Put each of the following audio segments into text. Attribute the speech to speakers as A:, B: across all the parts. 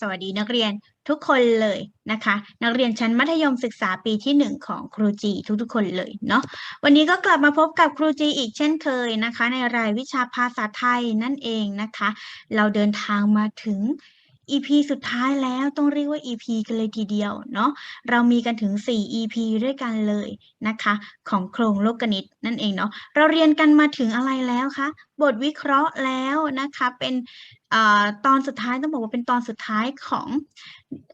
A: สวัสดีนักเรียนทุกคนเลยนะคะ นักเรียนชั้นมัธยมศึกษาปีที่หนึ่งของครูจีทุกๆคนเลยเนาะวันนี้ก็กลับมาพบกับครูจีอีกเช่นเคยนะคะ ในรายวิชาภาษาไทยนั่นเองนะคะ เราเดินทางมาถึง EP สุดท้ายแล้วต้องเรียกว่า EP กันเลยทีเดียวเนาะเรามีกันถึง 4 EP ด้วยกันเลยนะคะ ของโครงโลกนิตนั่นเองเนาะเราเรียนกันมาถึงอะไรแล้วคะบทวิเคราะห์แล้วนะคะเป็นอตอนสุดท้ายต้องบอกว่าเป็นตอนสุดท้ายของ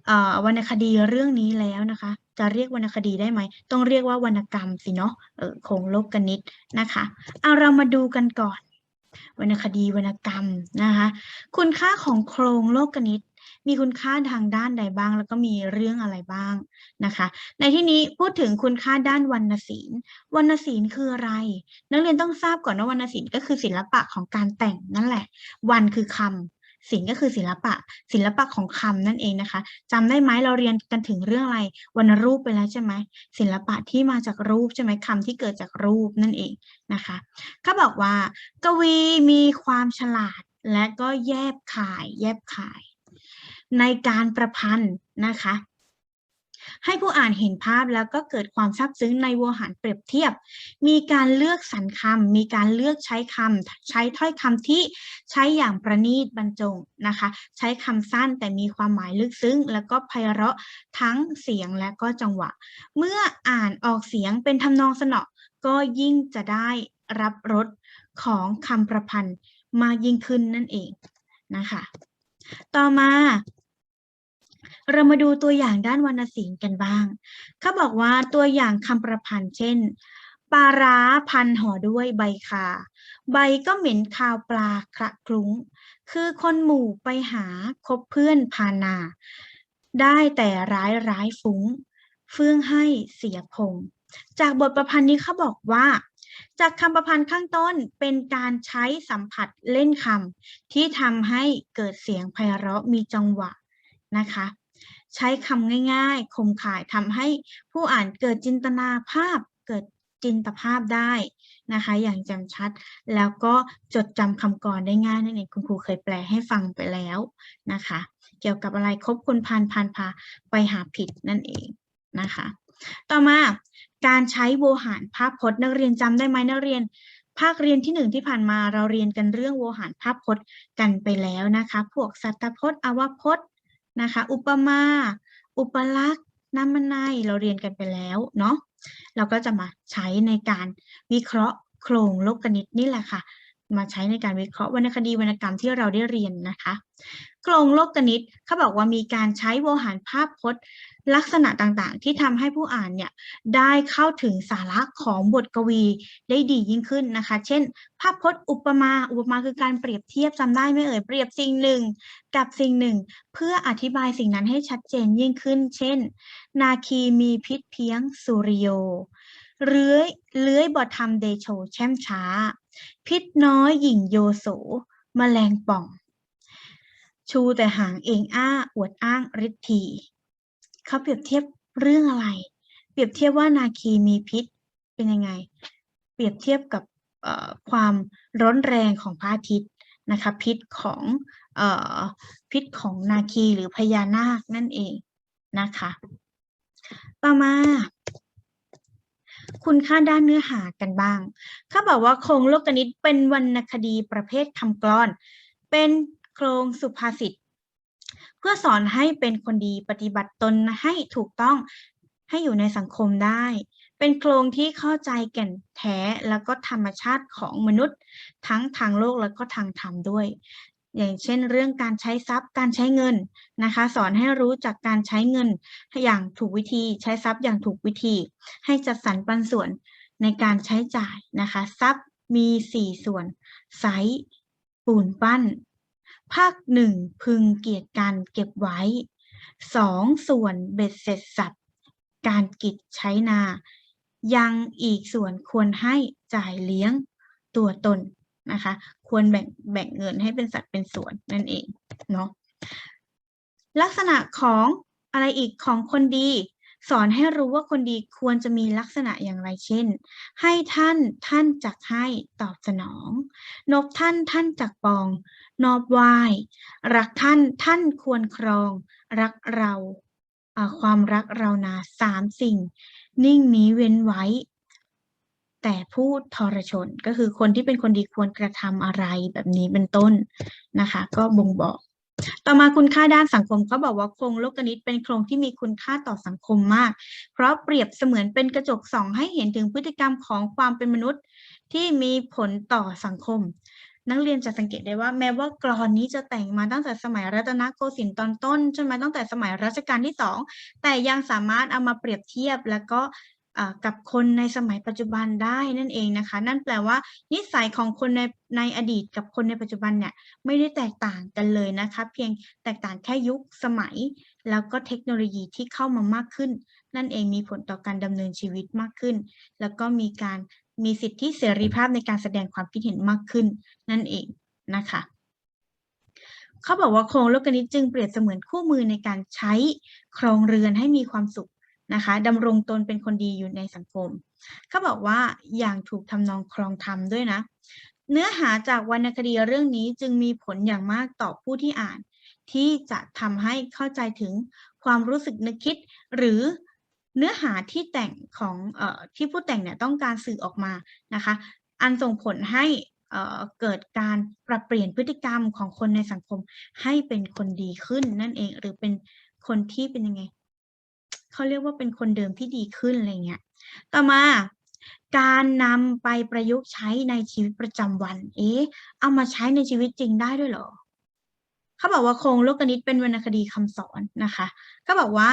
A: อวรรณคดีเรื่องนี้แล้วนะคะ จะเรียกวรรณคดีได้ไหม ต้องเรียกว่าวรรณกรรมสิเนาะโครงโลกนิตนะคะเอาเรามาดูกันก่อน วรรณคดีวรรณกรรมนะคะคุณค่าของโครงโลกนิตมีคุณค่าทางด้านใดบ้าง แล้วก็มีเรื่องอะไรบ้างนะคะ ในที่นี้พูดถึงคุณค่าด้านวรรณศิลป์วรรณศิลป์คืออะไร นักเรียนต้องทราบก่อนว่าวรรณศิลป์ก็คือศิลปะของการแต่งนั่นแหละวันคือคำ ศิลป์ก็คือศิลปะ ศิลปะของคำนั่นเองนะคะจำได้ไหมเราเรียนกันถึงเรื่องอะไรวรรณรูปไปแล้วใช่ไหมศิลปะที่มาจากรูปใช่ไหมคำที่เกิดจากรูปนั่นเองนะคะเขาบอกว่ากวีมีความฉลาดและก็แยบขาย แยบขาย ในการประพันธ์นะคะ ให้ผู้อ่านเห็นภาพแล้วก็เกิดความซาบซึ้งในโวหารเปรียบเทียบ มีการเลือกสรรคำมีการเลือกใช้คำใช้ถ้อยคำที่ใช้อย่างประณีตบรรจงนะคะ ใช้คำสั้นแต่มีความหมายลึกซึ้ง แล้วก็ไพเราะทั้งเสียงและก็จังหวะ เมื่ออ่านออกเสียงเป็นทำนองสนอก็ยิ่งจะได้รับรสของคำประพันธ์มากยิ่งขึ้นนั่นเองนะคะ ต่อมา เรามาดูตัวอย่างด้านวรรณศิลป์กันบ้างเขาบอกว่าตัวอย่างคำประพันธ์เช่น ปลาร้าพันห่อด้วยใบคา ใบก็เหม็นคาวปลาคระคลุ้ง คือคนหมู่ไปหาคบเพื่อนพานา ได้แต่ร้ายร้ายฟุ้ง เฟื่องให้เสียพง จากบทประพันธ์นี้เขาบอกว่าจากคำประพันธ์ข้างต้นเป็นการใช้สัมผัสเล่นคำที่ทำให้เกิดเสียงไพเราะมีจังหวะนะคะ ใช้คำง่ายๆ คมข่ายทำให้ผู้อ่านเกิดจินตนาภาพเกิดจินตภาพได้นะคะ อย่างแจ่มชัดแล้วก็จดจำคำกรได้ง่ายนั่นเองคุณครูเคยแปลให้ฟังไปแล้วนะคะ เกี่ยวกับอะไรคบคนพานพานพาไปหาผิดนั่นเองนะคะ ต่อมาการใช้โวหารภาพพจน์นักเรียนจำได้ไหมนักเรียนภาคเรียนที่หนึ่งที่ผ่านมาเราเรียนกันเรื่องโวหารภาพพจน์กันไปแล้วนะคะ พวกสัตพจน์อวพจน์ นะคะ อุปมา อุปลักษณ์น้ำมันในเราเรียนกันไปแล้วเนาะเราก็จะมาใช้ในการวิเคราะห์โครงโลกนิตนี่แหละค่ะ มาใช้ในการวิเคราะห์วรรณคดีวรรณกรรมที่เราได้เรียนนะคะ โครงโลกนิตเขาบอกว่ามีการใช้โวหารภาพพจน์ ลักษณะต่างๆ ที่ทำให้ผู้อ่านเนี่ยได้เข้าถึงสาระของบทกวีได้ดียิ่งขึ้นนะคะ เช่น ภาพพจน์อุปมาอุปมาคือการเปรียบเทียบจำได้ไหมเอ่ยเปรียบสิ่งหนึ่ง กับสิ่งหนึ่ง เพื่ออธิบายสิ่งนั้นให้ชัดเจนยิ่งขึ้น เช่น นาคีมีพิษเพียงสุริโยเลื้อยเลื้อยบอทำเดโชแช่มช้า พิษน้อยหญิงโยโสมแมลงป่อง ชูแต่หางเองอ้า อวดอ้างฤทธี เขาเปรียบเทียบเรื่องอะไร เปรียบเทียบว่านาคีมีพิษเป็นยังไง เปรียบเทียบกับความร้อนแรงของพระอาทิตย์นะคะพิษของออพิษของนาคีหรือพญานาคนั่นเองนะคะต่อมา คุณค่าด้านเนื้อหากันบ้างเขาบอกว่าโครงโลกนิตเป็นวรรณคดีประเภทคำกลอน เป็นโครงสุภาษิต เพื่อสอนให้เป็นคนดีปฏิบัติตนให้ถูกต้องให้อยู่ในสังคมได้ เป็นโครงที่เข้าใจแก่นแท้แล้วก็ธรรมชาติของมนุษย์ ทั้งทางโลกแล้วก็ทางธรรมด้วย อย่างเช่น เรื่องการใช้ทรัพย์การใช้เงินนะคะ สอนให้รู้จักการใช้เงินอย่างถูกวิธี ใช้ทรัพย์อย่างถูกวิธี ให้จัดสรรปันส่วนในการใช้จ่ายนะคะ ทรัพย์มีสี่ส่วนไซส์ปูนปั้น ภาคหนึ่งพึงเกียรติการเก็บไว้สองส่วนเบ็ดเสร็จสับการกิจใช้นา ยังอีกส่วนควรให้จ่ายเลี้ยงตัวตนนะคะ ควรแบ่งแบ่งเงินให้เป็นสัดเป็นส่วนนั่นเองเนาะลักษณะของอะไรอีกของคนดี สอนให้รู้ว่าคนดีควรจะมีลักษณะอย่างไรเช่น ให้ท่านท่านจักให้ตอบสนอง นบท่านท่านจักปอง นอบไหว้รักท่านท่านควรครอง รักเราความรักเรานาสามสิ่ง นิ่งนี้เว้นไว้ แต่พูดทรชนก็คือคนที่เป็นคนดีควรกระทำอะไรแบบนี้เป็นต้นนะคะ ก็บ่งบอกต่อมาคุณค่าด้านสังคมเขาบอกว่าโครงโลกนิตเป็นโครงที่มีคุณค่าต่อสังคมมาก เพราะเปรียบเสมือนเป็นกระจกส่องให้เห็นถึงพฤติกรรมของความเป็นมนุษย์ที่มีผลต่อสังคม นักเรียนจะสังเกตได้ว่าแม้ว่ากรอนนี้จะแต่งมาตั้งแต่สมัยรัตนโกสินทร์ตอนต้นใช่ไหมตั้งแต่สมัยรัชกาลที่สองแต่ยังสามารถเอามาเปรียบเทียบแล้วก็กับคนในสมัยปัจจุบันได้นั่นเองนะคะ นั่นแปลว่า นิสัยของคนในในอดีตกับคนในปัจจุบันเนี่ยไม่ได้แตกต่างกันเลยนะคะ เพียงแตกต่างแค่ยุคสมัย แล้วก็เทคโนโลยีที่เข้ามามากขึ้น นั่นเองมีผลต่อการดำเนินชีวิตมากขึ้น แล้วก็มีการ มีสิทธิเสรีภาพในการแสดงความคิดเห็นมากขึ้นนั่นเองนะคะเขาบอกว่าโครงโลกนิตจึงเปรียบเสมือนคู่มือในการใช้ครองเรือนให้มีความสุขนะคะดำรงตนเป็นคนดีอยู่ในสังคม เขาบอกว่าอย่างถูกทำนองครองธรรมด้วยนะ เนื้อหาจากวรรณคดีเรื่องนี้จึงมีผลอย่างมากต่อผู้ที่อ่าน ที่จะทำให้เข้าใจถึงความรู้สึกนึกคิด หรือ เนื้อหาที่แต่งของอที่ผู้แต่งเนี่ยต้องการสื่อออกมานะคะ อันส่งผลให้เอ่อเกิดการปรับเปลี่ยนพฤติกรรมของคนในสังคมให้เป็นคนดีขึ้นนั่นเองหรือเป็นคนที่เป็นยังไงเขาเรียกว่าเป็นคนเดิมที่ดีขึ้นอะไรเงี้ยต่อมาการนำไปประยุกต์ใช้ในชีวิตประจำวัน เอ๊ะ เอามาใช้ในชีวิตจริงได้ด้วยเหรอ เขาบอกว่าโครงโลกนิตเป็นวรรณคดีคำสอนนะคะก็บอกว่า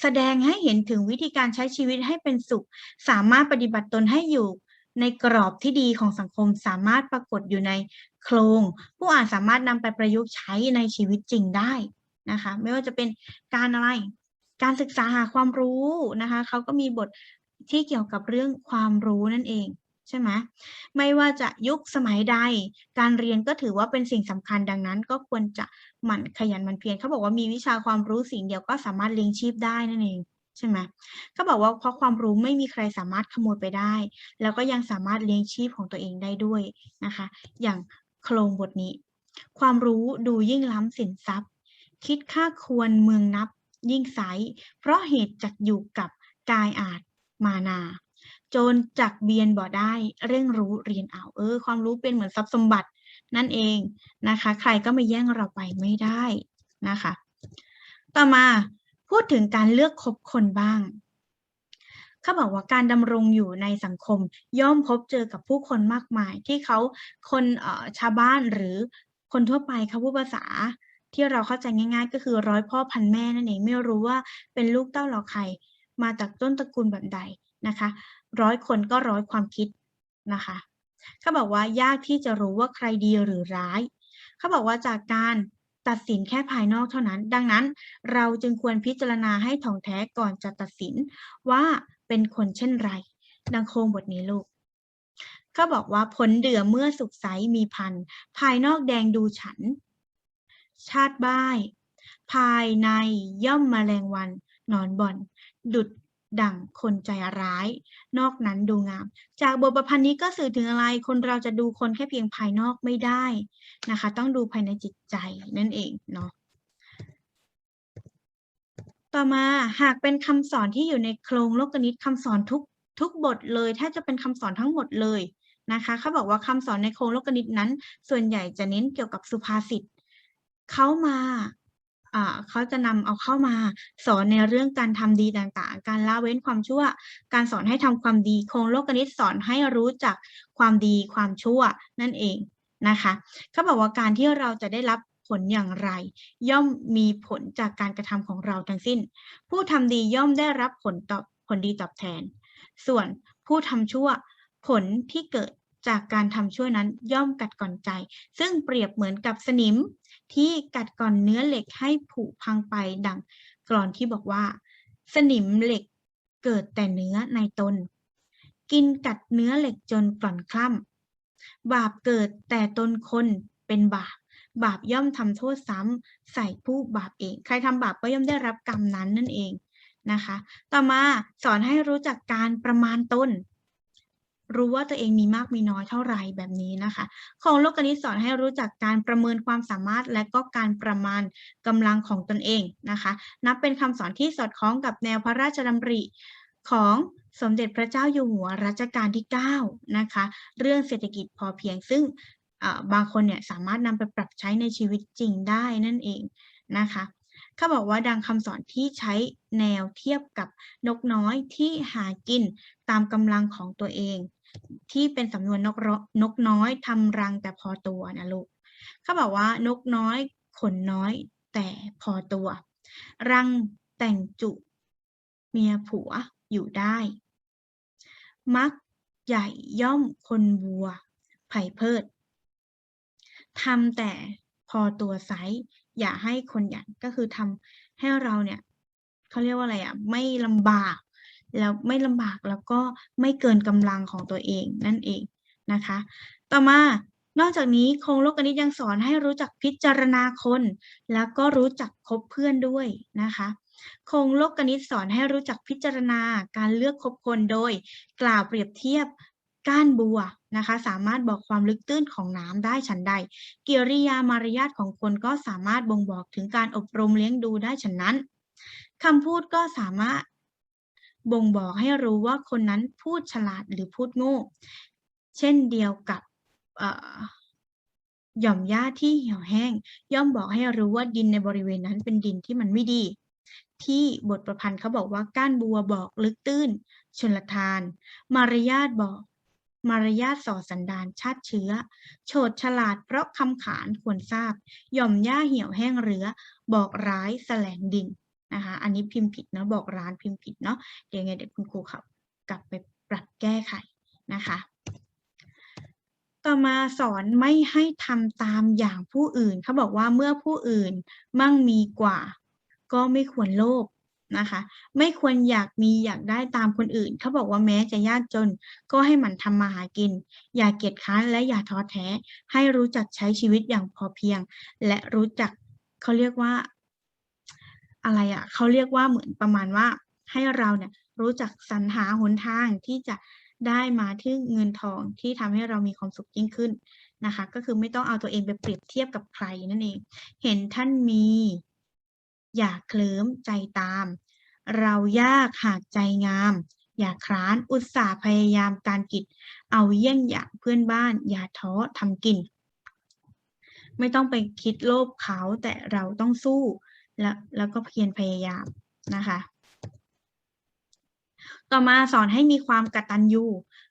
A: แสดงให้เห็นถึงวิธีการใช้ชีวิตให้เป็นสุข สามารถปฏิบัติตนให้อยู่ในกรอบที่ดีของสังคมสามารถปรากฏอยู่ในโครง ผู้อ่านสามารถนำไปประยุกต์ใช้ในชีวิตจริงได้นะคะ ไม่ว่าจะเป็นการอะไร การศึกษาหาความรู้นะคะเขาก็มีบทที่เกี่ยวกับเรื่องความรู้นั่นเอง ใช่ไหมไม่ว่าจะยุคสมัยใด การเรียนก็ถือว่าเป็นสิ่งสำคัญดังนั้น ก็ควรจะหมั่นขยันหมั่นเพียรเขาบอกว่ามีวิชาความรู้สิ่งเดียวก็สามารถเลี้ยงชีพได้นั่นเองใช่ไหมเขาบอกว่าเพราะความรู้ไม่มีใครสามารถขโมยไปได้ แล้วก็ยังสามารถเลี้ยงชีพของตัวเองได้ด้วยนะคะ อย่างโครงบทนี้ ความรู้ดูยิ่งล้ำสินทรัพย์ คิดค่าควรเมืองนับยิ่งใส เพราะเหตุจักอยู่กับกายอาจมานา จรจักเบียนบ่ได้เร่งรู้เรียนเอาเออ ความรู้เป็นเหมือนทรัพย์สมบัตินั่นเองนะคะ ใครก็มาแย่งเราไปไม่ได้นะคะ ต่อมาพูดถึงการเลือกคบคนบ้างเขาบอกว่าการดำรงอยู่ในสังคม ย่อมพบเจอกับผู้คนมากมาย ที่เขาคนชาวบ้านหรือคนทั่วไปเขาพูดภาษาที่เราเข้าใจง่าย ๆ ก็คือร้อยพ่อพันแม่นั่นเองไม่รู้ว่าเป็นลูกเต้าหล่าใครมาจากต้นตระกูลแบบใดนะคะ ร้อยคนก็ร้อยความคิดนะคะเขาบอกว่ายากที่จะรู้ว่าใครดีหรือร้าย เขาบอกว่าจากการตัดสินแค่ภายนอกเท่านั้น ดังนั้นเราจึงควรพิจารณาให้ถ่องแท้ก่อนจะตัดสินว่าเป็นคนเช่นไร ดังโครงบทนี้ลูกเขาบอกว่าผลเดือเมื่อสุกใสมีพัน ภายนอกแดงดูฉัน ชาติบ้าย ภายในย่อมมแมลงวันนอนบ่อน ดุด ดั่งคนใจร้าย นอกนั้นดูงาม จากบทประพันธ์นี้ก็สื่อถึงอะไร คนเราจะดูคนแค่เพียงภายนอกไม่ได้นะคะ ต้องดูภายในจิตใจนั่นเองเนาะต่อมาหากเป็นคำสอนที่อยู่ในโครงโลกนิตคำสอนทุกทุกบทเลยแทบจะเป็นคำสอนทั้งหมดเลยนะคะเขาบอกว่าคำสอนในโครงโลกนิตนั้น ส่วนใหญ่จะเน้นเกี่ยวกับสุภาษิตเขามา เขาจะนำเอาเข้ามาสอนในเรื่องการทำดีต่างๆ การละเว้นความชั่ว การสอนให้ทำความดีโครงโลกนิตสอนให้รู้จักความดีความชั่วนั่นเองนะคะเขาบอกว่าการที่เราจะได้รับผลอย่างไร ย่อมมีผลจากการกระทำของเราทั้งสิ้น ผู้ทำดีย่อมได้รับผลตอบผลดีตอบแทน ส่วนผู้ทำชั่วผลที่เกิดจากการทำชั่วนั้นย่อมกัดก่อนใจ ซึ่งเปรียบเหมือนกับสนิม ที่กัดก่อนเนื้อเหล็กให้ผุพังไปดังกรอนที่บอกว่า สนิมเหล็กเกิดแต่เนื้อในตน กินกัดเนื้อเหล็กจนกร่อนคล่ำบาปเกิดแต่ตนคนเป็นบาปบาปย่อมทำโทษซ้ำใส่ผู้บาปเอง ใครทำบาปก็ย่อมได้รับกรรมนั้นนั่นเองนะคะ ต่อมาสอนให้รู้จักการประมาณตน รู้ว่าตัวเองมีมากมีน้อยเท่าไหร่แบบนี้นะคะโครงโลกคณิตสอนให้รู้จักการประเมินความสามารถ และก็การประมาณกำลังของตนเองนะคะ นับเป็นคำสอนที่สอดคล้องกับแนวพระราชดำริของสมเด็จพระเจ้าอยู่หัวรัชกาลที่ 9 นะคะ เรื่องเศรษฐกิจพอเพียงซึ่งบางคนเนี่ยสามารถนำไปปรับใช้ในชีวิตจริงได้นั่นเองนะคะเขาบอกว่าดังคำสอนที่ใช้แนวเทียบกับนกน้อยที่หากินตามกำลังของตัวเอง ที่เป็นสำนวนนกนกน้อยทำรังแต่พอตัวนะลูกเขาบอกว่านกน้อยขนน้อยแต่พอตัว รังแต่งจุเมียผัวอยู่ได้ มักใหญ่ย่อมคนวัว ไผ่เพิดทำแต่พอตัวไซส์อย่าให้คนหยันก็คือทำให้เราเนี่ยเขาเรียกว่าอะไรอะไม่ลำบาก แล้วไม่ลำบากแล้วก็ไม่เกินกำลังของตัวเองนั่นเองนะคะ ต่อมานอกจากนี้โครงโลกคณิตยังสอนให้รู้จักพิจารณาคน แล้วก็รู้จักคบเพื่อนด้วยนะคะโครงโลกคณิตสอนให้รู้จักพิจารณาการเลือกคบคนโดย กล่าวเปรียบเทียบก้านบัวนะคะ สามารถบอกความลึกตื้นของน้ำได้ฉันใด กิริยามารยาทของคนก็สามารถบ่งบอกถึงการอบรมเลี้ยงดูได้ฉะนั้นคำพูดก็สามารถ บ่งบอกให้รู้ว่าคนนั้นพูดฉลาดหรือพูดโง่ เช่นเดียวกับหย่อมหญ้าที่เหี่ยวแห้ง ย่อมบอกให้รู้ว่าดินในบริเวณนั้นเป็นดินที่มันไม่ดี ที่บทประพันธ์เขาบอกว่าก้านบัวบอกลึกตื้น ชนลทาน มารยาทบอก มารยาทส่อสันดานชาติเชื้อ โฉดฉลาดเพราะคำขานควรทราบ หย่อมหญ้าเหี่ยวแห้งเรือ บอกร้ายแสลงดิน นะคะ อันนี้พิมพ์ผิดเนาะบอกร้านพิมพ์ผิดเนาะเดี๋ยวไงเดี๋ยวคุณครูครับกลับไปปรับแก้ไขนะคะ ต่อมาสอนไม่ให้ทำตามอย่างผู้อื่นเขาบอกว่าเมื่อผู้อื่นมั่งมีกว่า ก็ไม่ควรโลภนะคะไม่ควรอยากมีอยากได้ตามคนอื่น เขาบอกว่าแม้จะยากจน ก็ให้หมันทำมาหากิน อย่าเกียจค้านและอย่าท้อแท้ ให้รู้จักใช้ชีวิตอย่างพอเพียง และรู้จักเขาเรียกว่า อะไรอะ่ะเขาเรียกว่าเหมือนประมาณว่า ให้เราเนี่ยรู้จักสรรหาหนทางที่จะได้มาที่เงินทองที่ทำให้เรามีความสุขยิ่งขึ้นนะคะ ก็คือไม่ต้องเอาตัวเองไปเปรียบเทียบกับใครนั่นเอง เห็นท่านมี อย่าเคลิ้มใจตาม เรายากหากใจงาม อย่าคร้านอุตส่าห์พยายามการกิจ เอาเยี่ยงอย่างเพื่อนบ้าน อย่าท้อทำกิน ไม่ต้องไปคิดโลภเขาแต่เราต้องสู้ แล้วแล้วก็เพียรพยายามนะคะ ต่อมาสอนให้มีความกตัญญู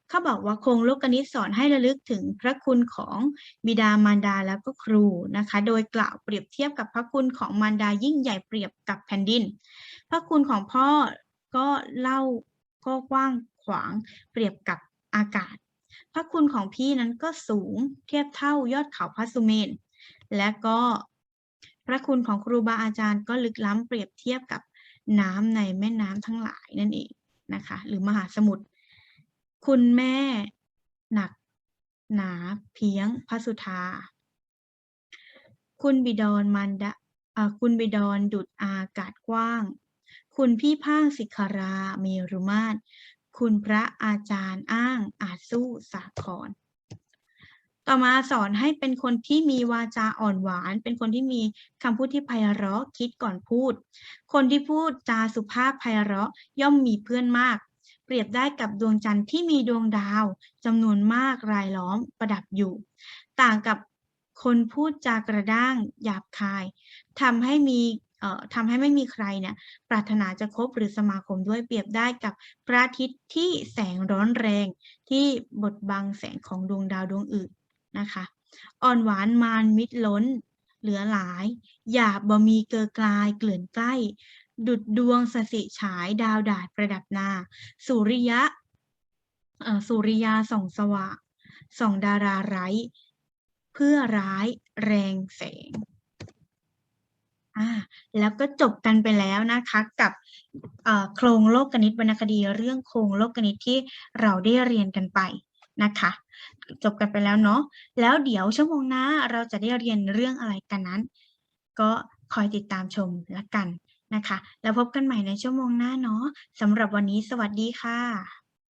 A: เขาบอกว่าโครงโลกนิตสอนให้ระลึกถึงพระคุณของบิดามารดาแล้วก็ครูนะคะ โดยกล่าวเปรียบเทียบกับพระคุณของมารดายิ่งใหญ่เปรียบกับแผ่นดิน พระคุณของพ่อก็เล่าก็กว้างขวางเปรียบกับอากาศ พระคุณของพี่นั้นก็สูงเทียบเท่ายอดเขาพระสุเมน และก็ ระคุณของครูบาอาจารย์ก็ลึกล้ำเปรียบเทียบกับน้ำในแม่น้ำทั้งหลายนั่นเองนะคะ หรือมหาสมุทรคุณแม่หนัก หนาเพียงพระสุธา คุณบิดรมันดาอ่าคุณบิดรดุดอากาศกว้าง คุณพี่พางสิกราเมรุมาตร คุณพระอาจารย์อ้างอาจสู้สาคร ต่อมาสอนให้เป็นคนที่มีวาจาอ่อนหวาน เป็นคนที่มีคำพูดที่ไพเราะคิดก่อนพูด คนที่พูดจาสุภาพไพเราะย่อมมีเพื่อนมาก เปรียบได้กับดวงจันทร์ที่มีดวงดาวจำนวนมากรายล้อมประดับอยู่ ต่างกับคนพูดจากระด้างหยาบคายทำให้มีเอ่อทำให้ไม่มีใครเนี่ยปรารถนาจะคบหรือสมาคมด้วยเปรียบได้กับพระอาทิตย์ที่แสงร้อนแรง ที่บดบังแสงของดวงดาวดวงอื่น นะคะ อ่อนหวานมานมิดล้น เหลือหลาย หยาบบ่มีเกลือกลายเกลื่อนใกล้ ดุดดวงสสิฉายดาวดาดประดับนา สุริยะสุริยาส่องสว่างส่องดาราไร้ เพื่อร้ายแรงแสงอ่าแล้วก็จบกันไปแล้วนะคะกับโครงโลกกนิตวรรณคดีเรื่องโครงโลกกนิตที่เราได้เรียนกันไปนะคะ จบกันไปแล้วเนาะแล้วเดี๋ยวชั่วโมงหน้าเราจะได้เรียนเรื่องอะไรกันนั้น ก็คอยติดตามชมละกันนะคะ แล้วพบกันใหม่ในชั่วโมงหน้าเนาะสำหรับวันนี้สวัสดีค่ะ